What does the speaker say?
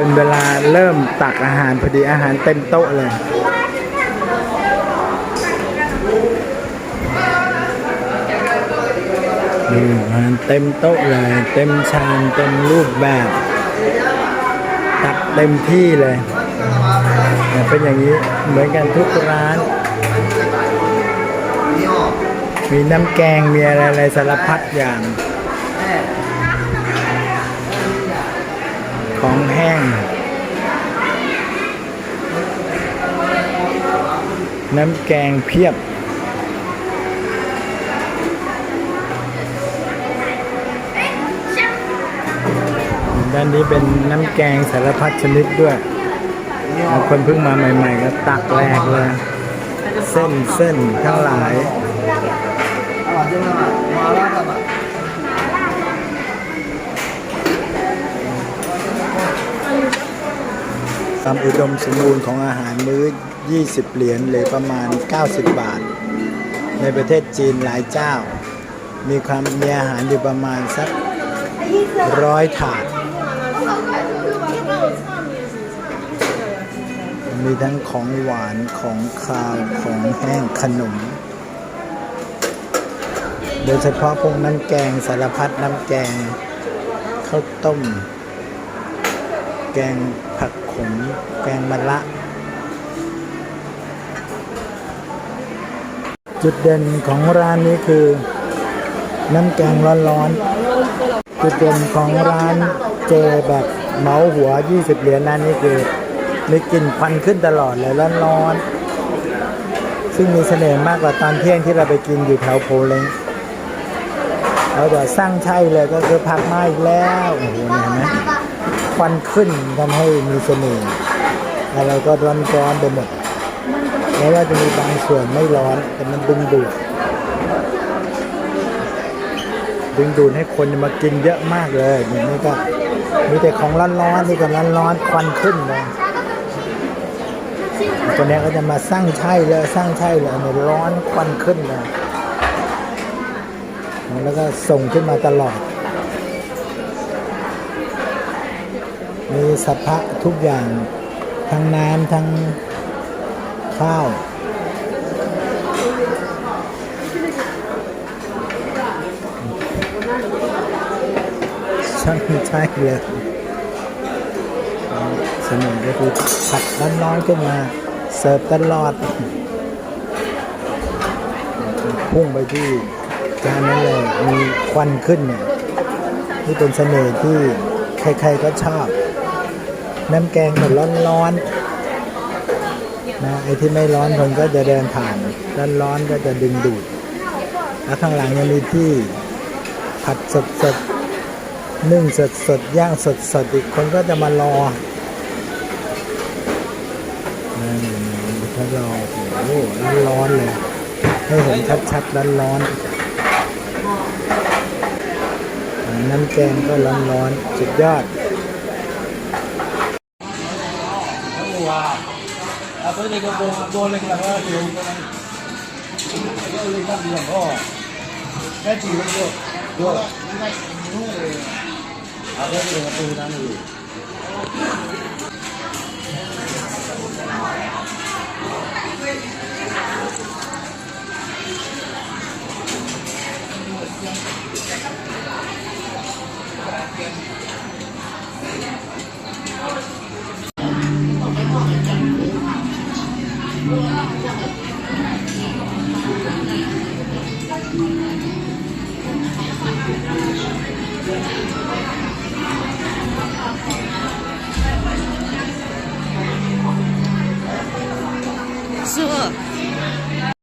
เป็นเวลาเริ่มตักอาหารพอดีอาหารเต็มโต๊ะเลย นี่อาหารเต็มโต๊ะเลย เต็มชามเต็มรูปแบบ ตักเต็มที่เลยเนี่ยเป็นอย่างนี้เหมือนกันทุกร้าน มีน้ำแกงมีอะไรอะไรสารพัดอย่าง ของแห้ง น้ำแกงเพียบ ด้านนี้เป็นน้ำแกงสารพัดชนิดด้วย คนเพิ่งมาใหม่ๆก็ตักแรกเลย เส้นเส้นทั้งหลายอร่อยจังเลยมาแล้วกับ ความอุดมสมบูรณ์ของอาหารมื้อ 20 เหรียญหรือประมาณ 90 บาท ในประเทศจีนหลายเจ้า มีความมีอาหารอยู่ประมาณสักร้อยถาด มีทั้งของหวานของคาวของแห้งขนม โดยเฉพาะพวกน้ำแกงสารพัดน้ำแกงข้าวต้ม กงผักขม แกงมะละจุดเด่นของร้านนี้คือ น้ำแกงร้อนๆ จุดเด่นของร้านเจแบบเหมาหัว 20 เหรียญร้านนี้คือมีกลิ่นควันขึ้นตลอดเลยร้อนๆ ซึ่งมีเสน่ห์มากกว่าตอนเที่ยงที่เราไปกินอยู่แถวโพเลงเราจะสร้างใช่เลยก็คือผักมาอีกแล้ว โอ้โหเห็นไหม ควันขึ้นทำให้มีเสน่ห์อะไรก็ร้อนร้อนๆไปหมดแม้ว่าจะมีบางส่วนไม่ร้อนแต่มันดึงดูดดึงดูดให้คนมากินเยอะมากเลยอย่างนี้ก็มีแต่ของร้อนๆที่ก็ร้อนๆควันขึ้นเลยตัวเนี้ยก็จะมาสร้างไช่เลยสร้างไช่เลยเนี่ยร้อนควันขึ้นเลยแล้วก็ส่งขึ้นมาตลอด มีสัพพะทุกอย่าง ทั้งน้ำทั้งข้าวใช่ใช่เลยสนุกก็คือผัดร้อนๆขึ้นมา เสิร์ฟตลอด พุ่งไปที่จานนั้นเลยมีควันขึ้นเนี่ย นี่เป็นเสน่ห์ที่ใครๆก็ชอบ น้ำแกงแบบร้อนๆนะไอ้ที่ไม่ร้อนคนก็จะเดินผ่านร้อนๆก็จะดึงดูดแล้วข้างหลังยังมีที่ผัดสดๆนึ่งสดๆย่างสดๆอีกคนก็จะมารอนั่นถ้ารอโอ้โหร้อนๆเลยให้เห็นชัดๆร้อนๆน้ำแกงก็ร้อนๆสุดยอด Apa ini kok boleh lah ya di hukuman. Ini lebih kan dia. Oh. Kecil itu. Tuh. Ada yang ngatur tadi. Oh.